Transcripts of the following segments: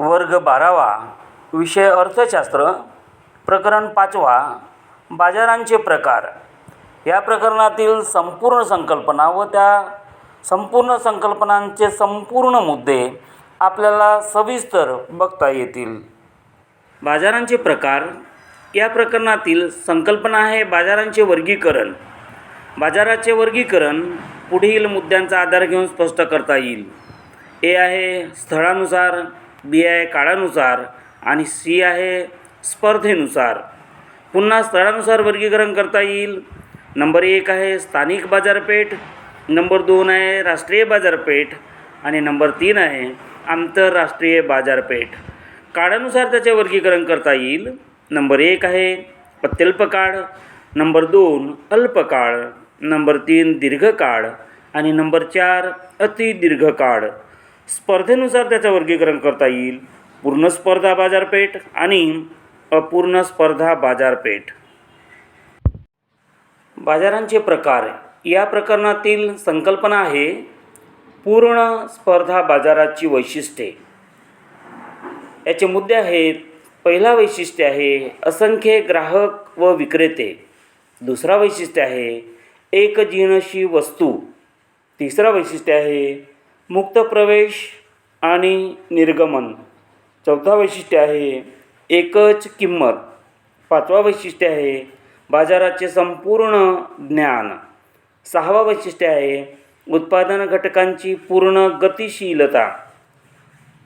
वर्ग बारावा विषय अर्थशास्त्र प्रकरण पाचवा बाजारांचे प्रकार. या प्रकरणातील संपूर्ण संकल्पना व त्या संपूर्ण संकल्पनांचे संपूर्ण मुद्दे आपल्याला सविस्तर बघता येतील. बाजारांचे प्रकार. या प्रकरणातील संकल्पना आहे बाजारांचे वर्गीकरण. बाजाराचे वर्गीकरण पुढील मुद्द्यांचा आधार घेऊन स्पष्ट करता येईल. ए आहे स्थळानुसार बी आहे काळानुसार आणि सी आहे स्पर्धेनुसार. पुन्हा स्थळानुसार वर्गीकरण करता येईल. नंबर एक आहे स्थानिक बाजारपेठ नंबर दोन आहे राष्ट्रीय बाजारपेठ आणि नंबर तीन आहे आंतरराष्ट्रीय बाजारपेठ. काळानुसार त्याचे वर्गीकरण करता येईल. नंबर एक आहे अत्यल्पकाळ नंबर दोन अल्पकाळ नंबर तीन दीर्घकाळ आणि नंबर चार अतिदीर्घकाळ. स्पर्धेनुसार त्याचं वर्गीकरण करता येईल. पूर्ण स्पर्धा बाजारपेठ आणि अपूर्ण स्पर्धा बाजारपेठ. बाजारांचे प्रकार. या प्रकरणातील संकल्पना आहे पूर्ण स्पर्धा बाजाराची वैशिष्ट्ये. याचे मुद्दे आहेत पहिला वैशिष्ट्य आहे असंख्य ग्राहक व विक्रेते. दुसरा वैशिष्ट्य आहे एकजिनशी वस्तू. तिसरा वैशिष्ट्य आहे मुक्त प्रवेश आणि निर्गमन. चौथा वैशिष्ट्य आहे एकच किंमत. पाचवा वैशिष्ट्य आहे बाजाराचे संपूर्ण ज्ञान. सहावा वैशिष्ट्य आहे उत्पादन घटकांची पूर्ण गतिशीलता.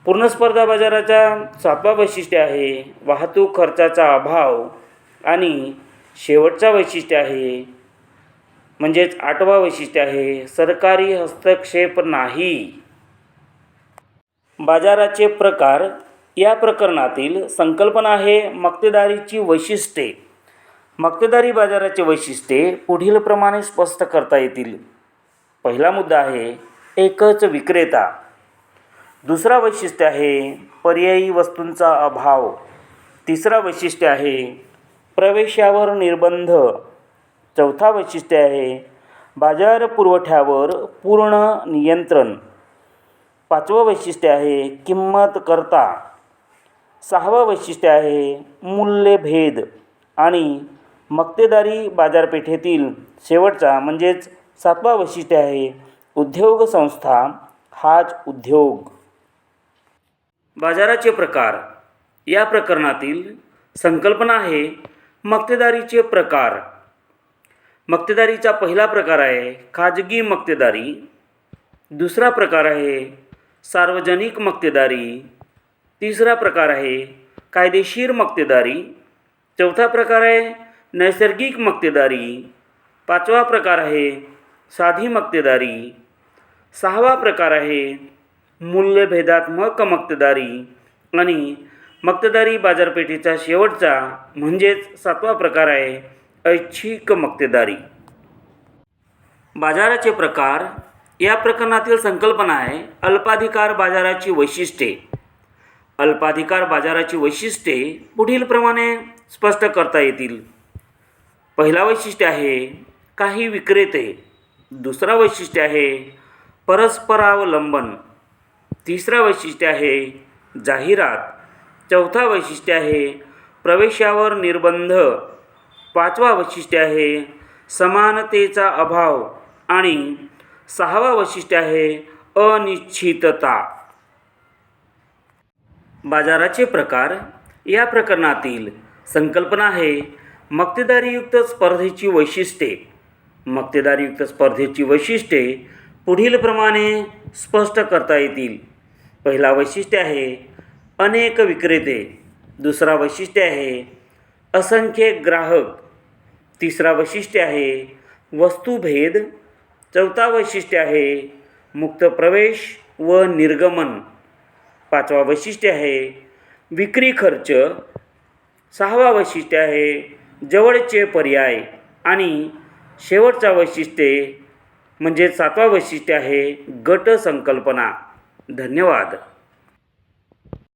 पूर्ण स्पर्धा बाजाराचा सातवा वैशिष्ट्य आहे वाहतूक खर्चाचा अभाव. आणि शेवटचा वैशिष्ट्य आहे म्हणजेच आठवा वैशिष्ट्य आहे सरकारी हस्तक्षेप नाही. बाजाराचे प्रकार या प्रकरणातील संकल्पना आहे मक्तेदारीची वैशिष्ट्ये. मक्तेदारी बाजाराचे वैशिष्ट्ये पुढीलप्रमाणे स्पष्ट करता येतील. पहिला मुद्दा आहे एकच विक्रेता. दुसरा वैशिष्ट्य आहे पर्यायी वस्तूंचा अभाव. तिसरा वैशिष्ट्य आहे प्रवेशावर निर्बंध. चौथा वैशिष्ट्य आहे बाजार पुरवठ्यावर पूर्ण नियंत्रण. पाचवं वैशिष्ट्य आहे किंमत करता. सहावं वैशिष्ट्य आहे मूल्यभेद आणि मक्तेदारी बाजारपेठेतील शेवटचा म्हणजेच सातवा वैशिष्ट्य आहे उद्योग संस्था हाच उद्योग. बाजाराचे प्रकार. या प्रकरणातील संकल्पना आहे मक्तेदारीचे प्रकार. मक्तेदारीचा पहिला प्रकार आहे खाजगी मक्तेदारी. दुसरा प्रकार आहे सार्वजनिक मक्तेदारी. तिसरा प्रकार आहे कायदेशीर मक्तेदारी. चौथा प्रकार आहे नैसर्गिक मक्तेदारी. पाचवा प्रकार आहे साधी मक्तेदारी. सहावा प्रकार आहे मूल्यभेदात्मक मक्तेदारी. आणि मक्तेदारी बाजारपेठेचा शेवटचा म्हणजेच सातवा प्रकार आहे ऐच्छिक मक्तेदारी. बाजाराचे प्रकार या प्रकरणातील संकल्पना आहे अल्पाधिकार बाजाराची वैशिष्ट्ये. अल्पाधिकार बाजाराची वैशिष्ट्ये पुढीलप्रमाणे स्पष्ट करता येतील. पहिला वैशिष्ट्य आहे काही विक्रेते. दुसरा वैशिष्ट्य आहे परस्परावलंबन. तिसरा वैशिष्ट्य आहे जाहिरात. चौथा वैशिष्ट्य आहे प्रवेशावर निर्बंध. पाचवा वैशिष्ट्य आहे समानतेचा अभाव आणि सहावा वैशिष्ट्य आहे अनिश्चितता. बाजाराचे प्रकार या प्रकरणातील संकल्पना आहे मक्तेदारीयुक्त स्पर्धेची वैशिष्ट्ये. मक्तेदारीयुक्त स्पर्धेची वैशिष्ट्ये पुढीलप्रमाणे स्पष्ट करता येतील. पहिला वैशिष्ट्य आहे अनेक विक्रेते. दुसरा वैशिष्ट्य आहे असंख्य ग्राहक. तिसरा वैशिष्ट्य आहे वस्तुभेद. चौथा वैशिष्ट्य आहे मुक्त प्रवेश व निर्गमन. पाचवा वैशिष्ट्य आहे विक्री खर्च. सहावा वैशिष्ट्य आहे जवळचे पर्याय. आणि शेवटचा वैशिष्ट्ये म्हणजे सातवा वैशिष्ट्य आहे गट संकल्पना धन्यवाद.